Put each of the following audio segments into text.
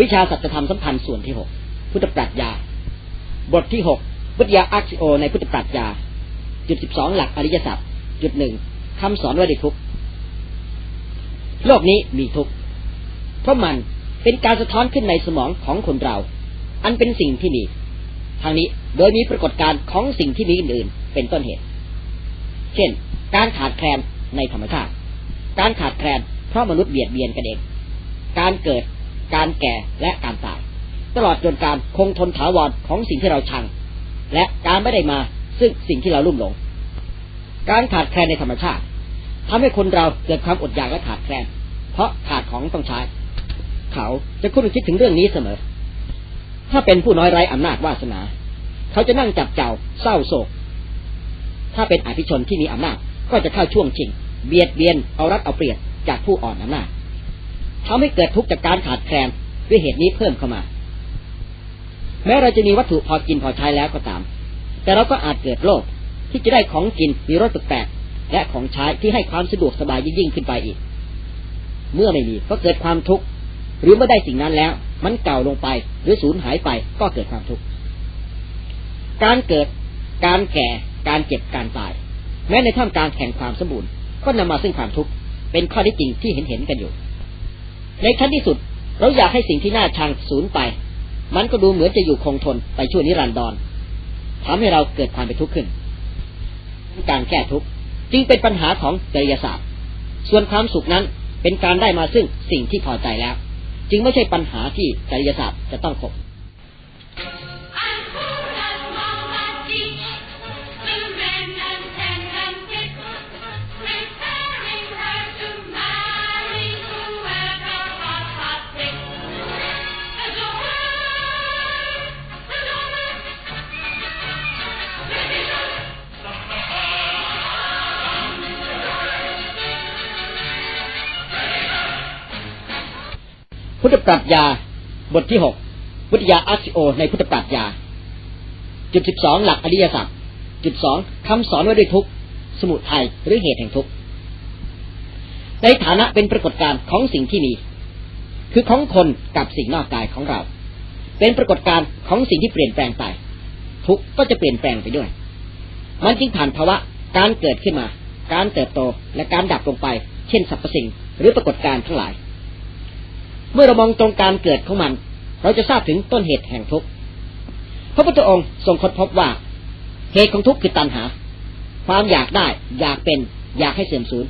วิชาสัจธรรมสัมพันธ์ส่วนที่หกพุทธปรัชญา บทที่หกวิทยาอาร์ซิโอ ในพุทธปรัชญา จุดสิบสองหลักอริยสัจจุดหนึ่งคำสอนว่าด้ทุกโลกนี้มีทุกเพราะมันเป็นการสะท้อนขึ้นในสมองของคนเรา อันเป็นสิ่งที่มี ทางนี้โดยมีปรากฏการณ์ของสิ่งที่มีอื่นๆเป็นต้นเหตุ เช่น การขาดแคลนในธรรมชาติ การขาดแคลนเพราะมนุษย์เบียดเบียนกันเอง การเกิด การแก่และการตาย ตลอดจนการคงทนถาวรของสิ่งที่เราชัง และการไม่ได้มาซึ่งสิ่งที่เราลุ่มหลง การขาดแคลนในธรรมชาติทำให้คนเราเกิดความอดอยากและขาดแคลน เพราะขาดของต้องใช้ เขาจะคุ้นคิดถึงเรื่องนี้เสมอ ถ้าเป็นผู้น้อยไร้อำนาจวาสนา เขาจะนั่งจับเจ้าเศร้าโศก ถ้าเป็นอภิชนที่มีอำนาจก็จะเข้าช่วงชิง เบียดเบียนเอารัดเอาเปรียบจากผู้อ่อนอำนาจ ทำให้เกิดทุกข์จากการขาดแคลนด้วยเหตุนี้เพิ่มเข้ามา แม้เราจะมีวัตถุพอกินพอใช้แล้วก็ตาม แต่เราก็อาจเกิดโรคที่จะได้ของกินมีรสแปลกและของใช้ที่ให้ความสะดวกสบายยิ่งขึ้นไปอีก เมื่อไม่มีก็เกิดความทุกข์หรือเมื่อได้สิ่งนั้นแล้ว มันเก่าลงไปหรือสูญหายไปก็เกิดความทุกข์การเกิดการแก่การเจ็บการตาย แม้ในท่ามกลางแห่งความสมบูรณ์ก็นำมาซึ่งความทุกข์เป็นข้อที่จริงที่เห็นเห็นกันอยู่ ในขั้นที่สุด เราอยากให้สิ่งที่น่าชังสูญไป มันก็ดูเหมือนจะอยู่คงทนไปชั่วนิรันดรทำให้เราเกิดความเป็นทุกข์ขึ้น การแก้ทุกข์จึงเป็นปัญหาของจริยศาสตร์ ส่วนความสุขนั้นเป็นการได้มาซึ่งสิ่งที่พอใจแล้ว จึงไม่ใช่ปัญหาที่จริยศาสตร์จะต้องขบ พุทธปรัชญาบทที่หกวิทยาอาร์ซิโอ ในพุทธปรัชญา จุดสิบสองหลักอริยสัจจุดสองคำสอนว่าด้วยทุกสมุทัยหรือเหตุแห่งทุกในฐานะเป็นปรากฏการณ์ของสิ่งที่มี คือของคนกับสิ่งนอกกายของเรา เป็นปรากฏการณ์ของสิ่งที่เปลี่ยนแปลงไป ทุกก็จะเปลี่ยนแปลงไปด้วย มันจึงผ่านภาวะการเกิดขึ้นมา การเติบโตและการดับลงไป เช่นสรรพสิ่งหรือปรากฏการณ์ทั้งหลาย เมื่อเรามองตรงการเกิดของมัน เราจะทราบถึงต้นเหตุแห่งทุกข์พระพุทธองค์ทรงค้นพบว่า เหตุของทุกข์คือตัณหา ความอยากได้ อยากเป็น อยากให้เสื่อมสูญ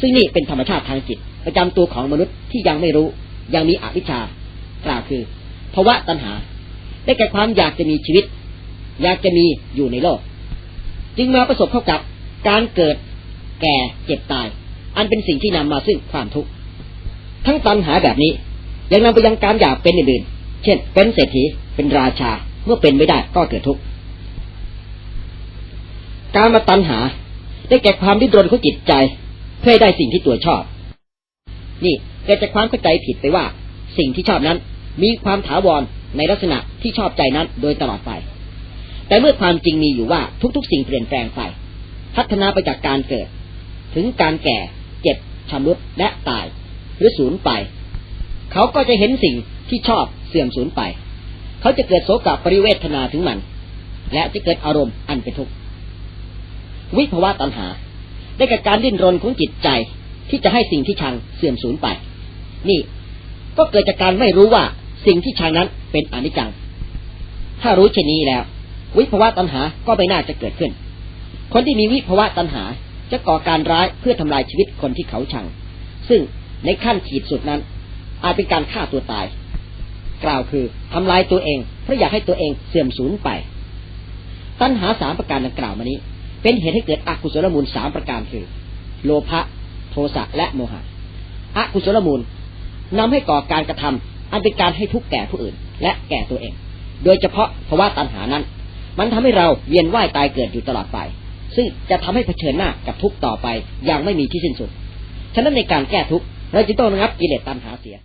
ซึ่งนี่เป็นธรรมชาติทางจิต ประจำตัวของมนุษย์ที่ยังไม่รู้ ยังมีอวิชชากล่าวคือภาวะตัณหา ได้แก่ความอยากจะมีชีวิต อยากจะมีอยู่ในโลก จึงมาประสบเข้ากับการเกิดแก่เจ็บตาย อันเป็นสิ่งที่นำมาซึ่งความทุกข์ ทั้งตัณหาแบบนี้ ยังนำไปยังการอยากเป็นอื่นๆ เช่น เป็นเศรษฐีเป็นราชาเมื่อเป็นไม่ได้ก็เกิดทุกข์การมาตัณหา ได้แก่ความดิ้นรนของจิตใจ เพื่อได้สิ่งที่ตัวชอบ นี่เกิดจากความเข้าใจผิดไปว่า สิ่งที่ชอบนั้น มีความถาวรในลักษณะที่ชอบใจนั้นโดยตลอดไป แต่เมื่อความจริงมีอยู่ว่าทุกๆ สิ่งเปลี่ยนแปลงไป พัฒนาไปจากการเกิด ถึงการแก่ เจ็บชำรุดและตาย หรือสูญไป เขาก็จะเห็นสิ่งที่ชอบเสื่อมสูญไป เขาจะเกิดโศกปริเวทนาถึงมัน และจะเกิดอารมณ์อันเป็นทุกข์วิภาวะตัณหา ได้แก่การดิ้นรนของจิตใจที่จะให้สิ่งที่ชังเสื่อมสูญไป นี่ก็เกิดจากการไม่รู้ว่าสิ่งที่ชังนั้นเป็นอนิจจัง ถ้ารู้เช่นนี้แล้ว วิภาวะตัณหาก็ไม่น่าจะเกิดขึ้น คนที่มีวิภาวะตัณหาจะก่อการร้ายเพื่อทำลายชีวิตคนที่เขาชัง ซึ่ง ในขั้นขีดสุดนั้น อาจเป็นการฆ่าตัวตาย กล่าวคือทำลายตัวเองเพราะอยากให้ตัวเองเสื่อมสูญไป ตัณหาสามประการดังกล่าวมานี้ เป็นเหตุให้เกิดอกุศลมูลสามประการคือ โลภะโทสะและโมหะอกุศลมูลนำให้ก่อการกระทำอันเป็นการให้ทุกข์แก่ผู้อื่น และแก่ตัวเอง โดยเฉพาะภาวะตัณหานั้น มันทำให้เราเวียนว่ายตายเกิดอยู่ตลอดไป ซึ่งจะทำให้เผชิญหน้ากับทุกข์ต่อไปอย่างไม่มีที่สิ้นสุด ฉะนั้นในการแก้ทุกข์ เราจึงต้องระงับกิเลสตัณหาเสีย